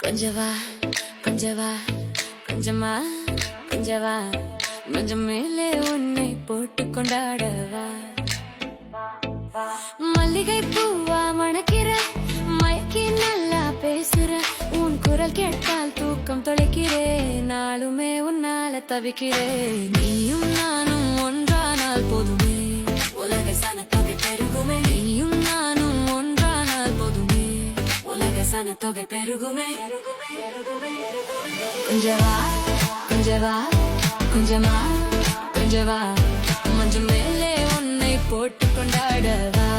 கொஞ்சவா கொஞ்சவா கொஞ்சமா கொஞ்சவா கொஞ்சம் மேலே உன்னை போட்டு கொண்டாடவா. மல்லிகை பூவா மணக்கிற மயக்கி நல்லா பேசுற உன் குரல் கேட்டால் தூக்கம் தொலைக்கிறேன் நாளுமே உன்னால தவிக்கிறேன் நீயும் நானும் ஒன்றானால் போதுமே உலக சனத்தொகை தொகை பெருகுமே கொஞ்சவா கொஞ்சவா கொஞ்சமா கொஞ்சவா கொஞ்சம் மேலே உன்னை போட்டு கொண்டாடவா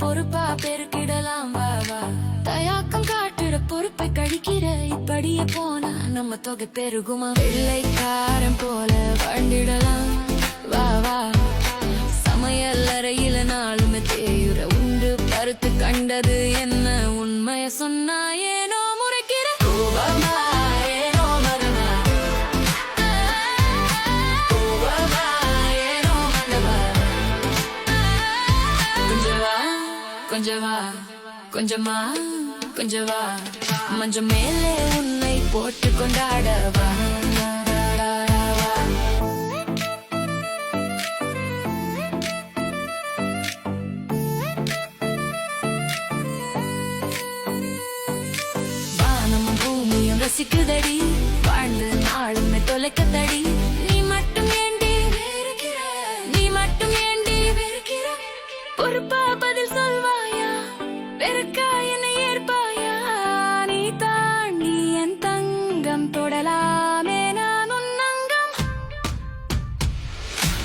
பொறுப்பா பெருக்கிடலாம் வா வா தயாக்கம் காட்டுற பொறுப்பை கழிக்கிற இப்படியே போனா நம்ம தொகை பெருகுமா? வெள்ளைக்காரன் போல வாழ்ந்திடலாம் வா வா. சமையல் அறையில நாளுமே தேயுற உண்டு பருத்து கண்டது என்ன? உண்மைய சொன்னா ஏனோ முறைக்கிற? கோபமா ஏனோ கொஞ்சமா. கொஞ்சவா? மஞ்சள் மேலே உன்னை போட்டு கொண்டாடவா? வானமும் ரசிக்குதடி. வாழ்ந்து நாளுமே தொலைக்கத்தடி. நீ மட்டும் ஏண்டி? நீ மட்டும் ஏண்டி? பொறுப்பா